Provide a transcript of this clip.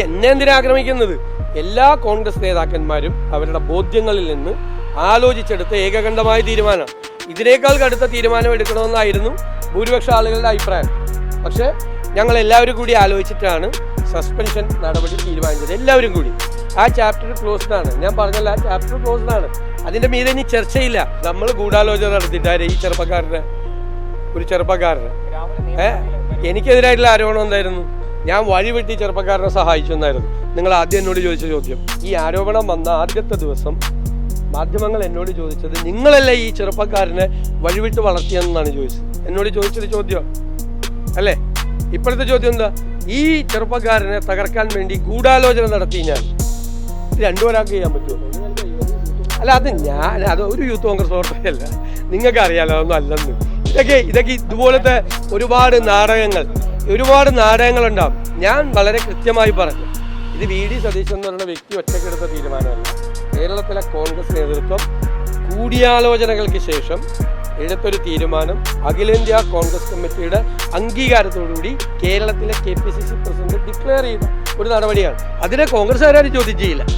എന്നെ എന്തിനാ ആക്രമിക്കുന്നത് എല്ലാ കോൺഗ്രസ് നേതാക്കന്മാരും അവരുടെ ബോധ്യങ്ങളിൽ നിന്ന് ആലോചിച്ചെടുത്ത ഏകകണ്ഠമായ തീരുമാനമാണ് ഇതിനേക്കാൾ കടുത്ത തീരുമാനം എടുക്കണമെന്നായിരുന്നു ഭൂരിപക്ഷ ആളുകളുടെ അഭിപ്രായം. പക്ഷേ ഞങ്ങൾ എല്ലാവരും കൂടി ആലോചിച്ചിട്ടാണ് സസ്പെൻഷൻ നടപടി തീരുമാനിച്ചത്. എല്ലാവരും കൂടി. ആ ചാപ്റ്റർ ക്ലോസ്ഡ് ആണ്. ഞാൻ പറഞ്ഞല്ല ആ ചാപ്റ്റർ ക്ലോസ്ഡ് ആണ്. അതിന്റെ മീതെ ഇനി ചർച്ചയില്ല. നമ്മൾ ഗൂഢാലോചന നടത്തിയിട്ടാരെ ഈ ചെറുപ്പക്കാരനെ? ഒരു ചെറുപ്പക്കാരന്. ഏഹ് എനിക്കെതിരായിട്ടുള്ള ആരോപണം എന്തായിരുന്നു? ഞാൻ വഴിവെട്ടി ചെറുപ്പക്കാരനെ സഹായിച്ചു എന്നായിരുന്നു. നിങ്ങൾ ആദ്യം എന്നോട് ചോദിച്ച ചോദ്യം ഈ ആരോപണം വന്ന ആദ്യത്തെ ദിവസം മാധ്യമങ്ങൾ എന്നോട് ചോദിച്ചത് നിങ്ങളല്ലേ ഈ ചെറുപ്പക്കാരനെ വഴിവിട്ട് വളർത്തിയെന്നാണ് ചോദിച്ചത്. എന്നോട് ചോദിച്ചൊരു ചോദ്യം അല്ലേ? ഇപ്പോഴത്തെ ചോദ്യം എന്താ? ഈ ചെറുപ്പക്കാരനെ തകർക്കാൻ വേണ്ടി ഗൂഢാലോചന നടത്തി ഞാൻ. രണ്ടു ഒരാൾക്ക് ചെയ്യാൻ പറ്റുമോ? അല്ല അത് ഞാൻ അത് ഒരു യൂത്ത് കോൺഗ്രസ് പ്രവർത്തകയല്ല നിങ്ങൾക്ക് അറിയാലോ അതൊന്നും അല്ലെന്ന്. ഇതൊക്കെ ഇതൊക്കെ ഇതുപോലത്തെ ഒരുപാട് നാടകങ്ങൾ. ഒരുപാട് നാടകങ്ങളുണ്ടാവും. ഞാൻ വളരെ കൃത്യമായി പറഞ്ഞു. ഇത് വി ഡി സതീശൻ എന്ന് പറയുന്ന വ്യക്തി ഒറ്റക്കെടുത്ത തീരുമാനമല്ല. കേരളത്തിലെ കോൺഗ്രസ് നേതൃത്വം കൂടിയാലോചനകൾക്ക് ശേഷം എടുത്തൊരു തീരുമാനം അഖിലേന്ത്യാ കോൺഗ്രസ് കമ്മിറ്റിയുടെ അംഗീകാരത്തോടുകൂടി കേരളത്തിലെ K P C C president declare ചെയ്ത ഒരു നടപടിയാണ്. അതിനെ കോൺഗ്രസ്സുകാരും ചോദ്യം ചെയ്യില്ല.